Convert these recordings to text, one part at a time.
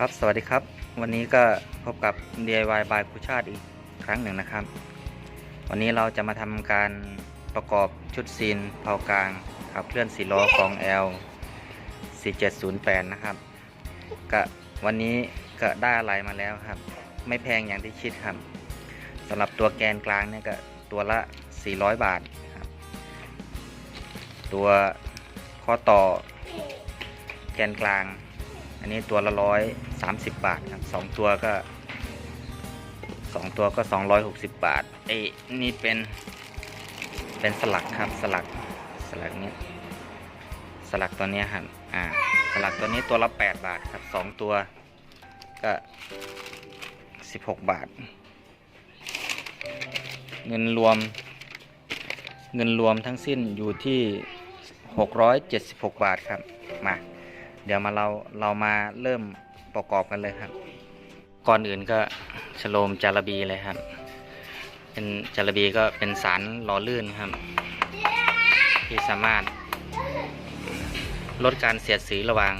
ครับสวัสดีครับ วันนี้ก็พบกับ DIY by ครูชาติอีกครั้งหนึ่งนะครับ วันนี้เราจะมาทำการประกอบชุดซีนเผากลางขับเคลื่อนสีล้อของ L 4708 นะครับก็วันนี้ก็ได้อะไรมาแล้วครับ ไม่แพงอย่างที่คิดครับสำหรับตัวแกนกลางเนี่ยก็ตัวละ 400 บาทครับ ตัวข้อต่อแกนกลาง อันนี้ตัวละร้อยสามสิบบาทครับสองตัวก็สองตัวก็สองร้อยหกสิบบาทไอ้นี่เป็นเป็นสลักครับสลักสลักเนี้ยสลักตัวเนี้ยครับอ่าสลักตัวนี้ตัวละแปดบาทครับสองตัวก็สิบหกบาท เงินรวมเงินรวมทั้งสิ้นอยู่ที่หกร้อยเจ็ดสิบหกบาทครับ มา เดี๋ยวมาเราเรามาเริ่มประกอบกันเลยครับ ก่อนอื่นก็ชโลมจารบีเลยครับ เป็นจารบีก็เป็นสารหล่อลื่นครับ ที่สามารถลดการเสียดสีระหว่าง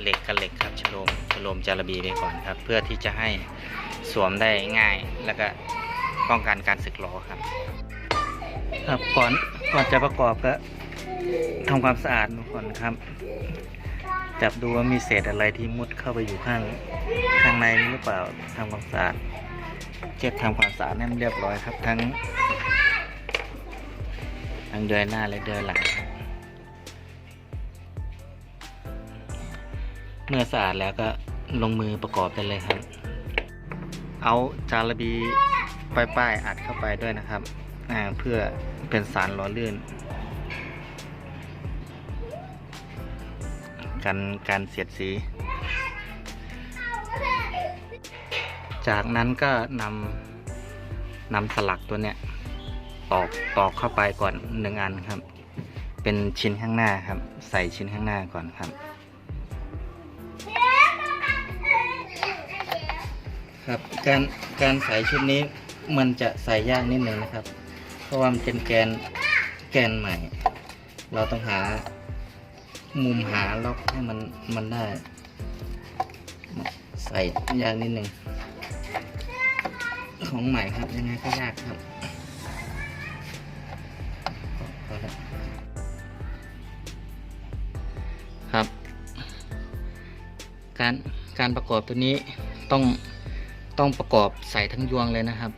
เหล็กกับเหล็กครับชโลมชโลมจารบีไปก่อนครับ เพื่อที่จะให้สวมได้ง่ายแล้วก็ป้องกันการสึกหลอครับ ครับก่อนก่อนจะประกอบก็ทำความสะอาดก่อนครับ จับดูว่ามีเศษอะไรที่มุดเข้าไปอยู่ข้างข้างในนี้หรือเปล่าทำความสะอาดเช็ดทำความสะอาดให้มันเรียบร้อยครับ ทั้งทั้งเดือยหน้าและเดือยหลังเมื่อสะอาดแล้วก็ลงมือประกอบได้เลยครับ เอาจาระบีป้ายๆอัดเข้าไปด้วยนะครับเพื่อเป็นสารหล่อลื่น กันการเสียดสี จากนั้นก็นำนำสลักตัวเนี้ยตอกตอกเข้าไปก่อนหนึ่งอันครับ เป็นชิ้นข้างหน้าครับ ใส่ชิ้นข้างหน้าก่อนครับ ครับการการใส่ชุดนี้มันจะใส่ยากนิดนึงนะครับ เพราะว่ามันเป็นแกนแกนใหม่ เราต้องหา มุมหาล็อกให้มันมันได้ ใส่ยากนิดหนึ่งของใหม่ครับยังไงก็ยากครับครับ การการประกอบตัวนี้ต้องต้องประกอบใส่ทั้งยวงเลยนะครับ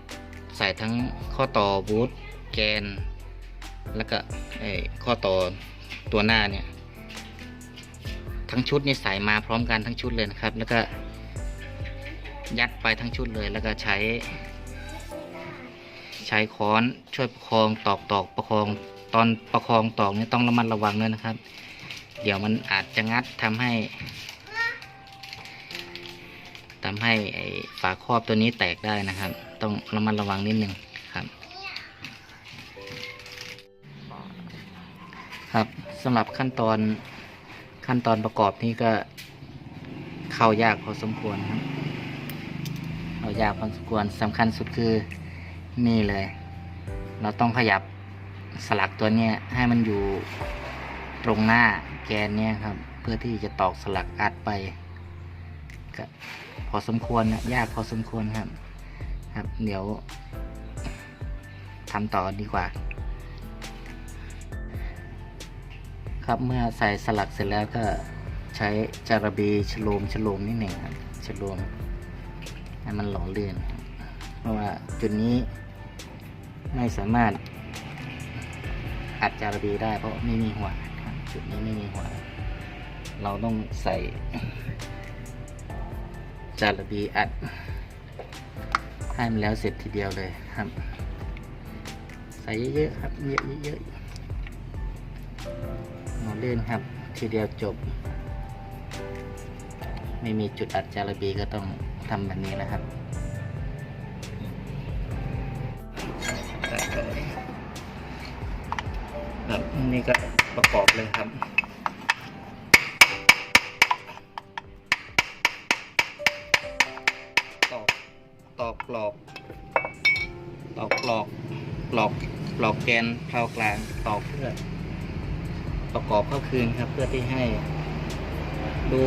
ใส่ทั้งข้อต่อบูทแกน แล้วก็ไอข้อต่อตัวหน้าเนี่ย ทั้งชุดนี่ใส่มาพร้อมกันทั้งชุดเลยนะครับ แล้วก็ยัดไปทั้งชุดเลยแล้วก็ใช้ ใช้ค้อนช่วยประคองตอกตอกประคองตอนประคองตอกนี่ต้องระมัดระวังด้วยนะครับ เดี๋ยวมันอาจจะงัดทำให้ทำให้ไอ้ฝาครอบตัวนี้แตกได้นะครับ ต้องระมัดระวังนิดนึงครับ ครับสำหรับขั้นตอน ขั้นตอนประกอบนี้ก็เข้ายากพอสมควรครับเข้ายากพอสมควรสำคัญสุดคือนี่เลย เราต้องขยับสลักตัวเนี้ยให้มันอยู่ตรงหน้าแกนเนี้ยครับ เพื่อที่จะตอกสลักอัดไปก็พอสมควรนะยากพอสมควรครับ ครับ เดี๋ยวทำต่อดีกว่า ครับ เมื่อใส่สลักเสร็จแล้วก็ใช้จารบีฉโลมฉโลมนิดหนึ่งครับฉโลมให้มันหล่อเลื่นเพราะว่าจุดนี้ไม่สามารถอัดจารบีได้เพราะไม่มีหัวครับจุดนี้ไม่มีหัว เราต้องใส่จารบีอัดให้มันแล้วเสร็จทีเดียวเลยครับ ใส่เยอะๆครับเยอะๆ มอเลื่นครับ ทีเดียวจบ ไม่มีจุดอัดจารบีก็ต้องทำแบบนี้นะครับครับนี่ก็ประกอบเลยครับตอกตอกปลอกตอกปลอกปลอกปลอกแกนเพลากลางตอกเพื่อ ประกอบเข้าคืนครับ เพื่อที่ให้ ดู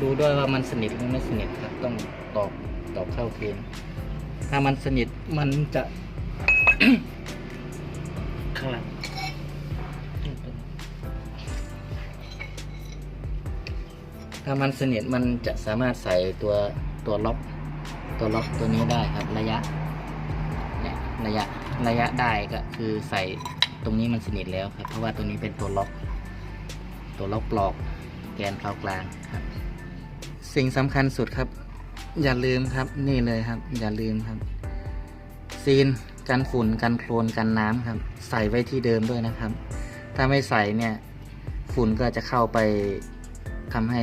ดูด้วยว่ามันสนิทหรือไม่สนิทครับ ต้องตอกตอกเข้าเกณฑ์ถ้ามันสนิทมันจะ ข้างหลังถ้ามันสนิทมันจะสามารถใส่ตัวตัวล็อกตัวล็อกตัวนี้ได้ครับระยะเนี่ยระยะระยะได้ก็คือใส่ตรงนี้มันสนิทแล้วครับ เพราะว่าตัวนี้เป็นตัวล็อก ตัวล็อกปลอกแกนเพลากลางครับ สิ่งสำคัญสุดครับ อย่าลืมครับนี่เลยครับ อย่าลืมครับซีนกันฝุ่นกันโคลนกันน้ำครับ ใส่ไว้ที่เดิมด้วยนะครับ ถ้าไม่ใส่เนี่ยฝุ่นก็จะเข้าไปทำให้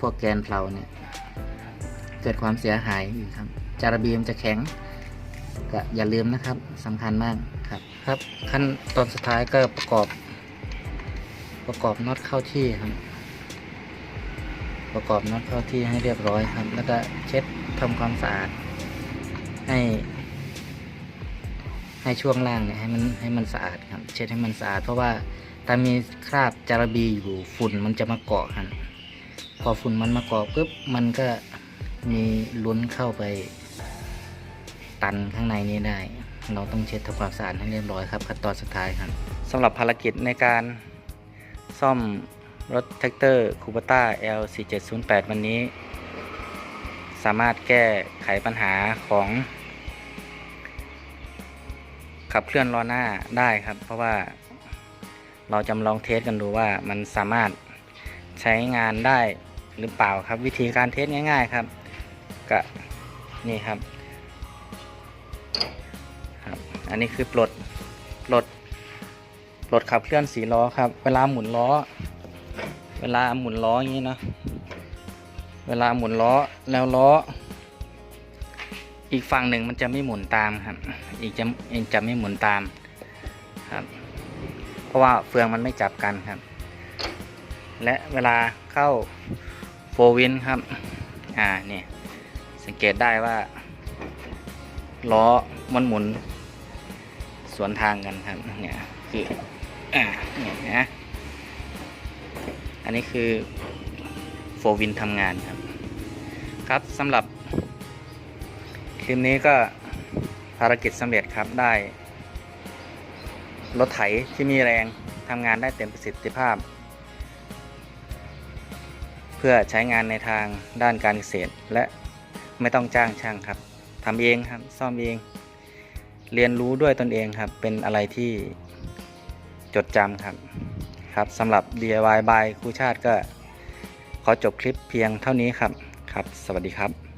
พวกแกนเพลาเนี่ยเกิดความเสียหายอีกครับ จาระบีมจะแข็งก็อย่าลืมนะครับสำคัญมากครับ ครับขั้นตอนสุดท้ายก็ประกอบ ประกอบน็อตเข้าที่ครับ ประกอบน็อตเข้าที่ให้เรียบร้อยครับ แล้วก็เช็ดทำความสะอาด ให้ ให้ช่วงล่างเนี่ยให้มันให้มันสะอาดครับ เช็ดให้มันสะอาดเพราะว่าถ้ามีคราบจาระบีอยู่ฝุ่นมันจะมาเกาะครับพอฝุ่นมันมาเกาะปุ๊บมันก็มีล้นเข้าไปตันข้างในนี้ได้ เราต้องเช็ดทำความสะอาดให้เรียบร้อยครับขั้นตอนสุดท้ายครับสำหรับภารกิจในการ ซ่อมรถแท็กเตอร์คูปต้า L4708 วันนี้ สามารถแก้ไขปัญหาของ ขับเคลื่อนล้อหน้าได้ครับ เพราะว่าเราจำลองเทสกันดูว่ามันสามารถใช้งานได้หรือเปล่าครับ วิธีการเทสง่าย ๆครับก็นี่ครับครับ อันนี้คือปลดปลด ปลดขับเคลื่อนสีล้อครับ เวลาหมุนล้อ เวลาหมุนล้ออย่างนี้นะ เวลาหมุนล้อแล้วล้อ อีกฝั่งหนึ่งมันจะไม่หมุนตามครับ อีกจะเองจะไม่หมุนตามครับ เพราะว่าเฟืองมันไม่จับกันครับ และเวลาเข้าโฟวินครับ อ่าเนี่ยสังเกตได้ว่าล้อมันหมุนสวนทางกันครับเนี่ยคือ อ่าเนี่ยนะอันนี้คือโฟวินทำงานครับ ครับสำหรับคลิปนี้ก็ภารกิจสำเร็จครับได้ รถไถที่มีแรงทำงานได้เต็มประสิทธิภาพ เพื่อใช้งานในทางด้านการเกษตร และไม่ต้องจ้างช่างครับทำเองครับซ่อมเอง เรียนรู้ด้วยตนเองครับเป็นอะไรที่ จดจำครับครับสำหรับ DIY บายครูชาติก็ ขอจบคลิปเพียงเท่านี้ครับ ครับ สวัสดีครับ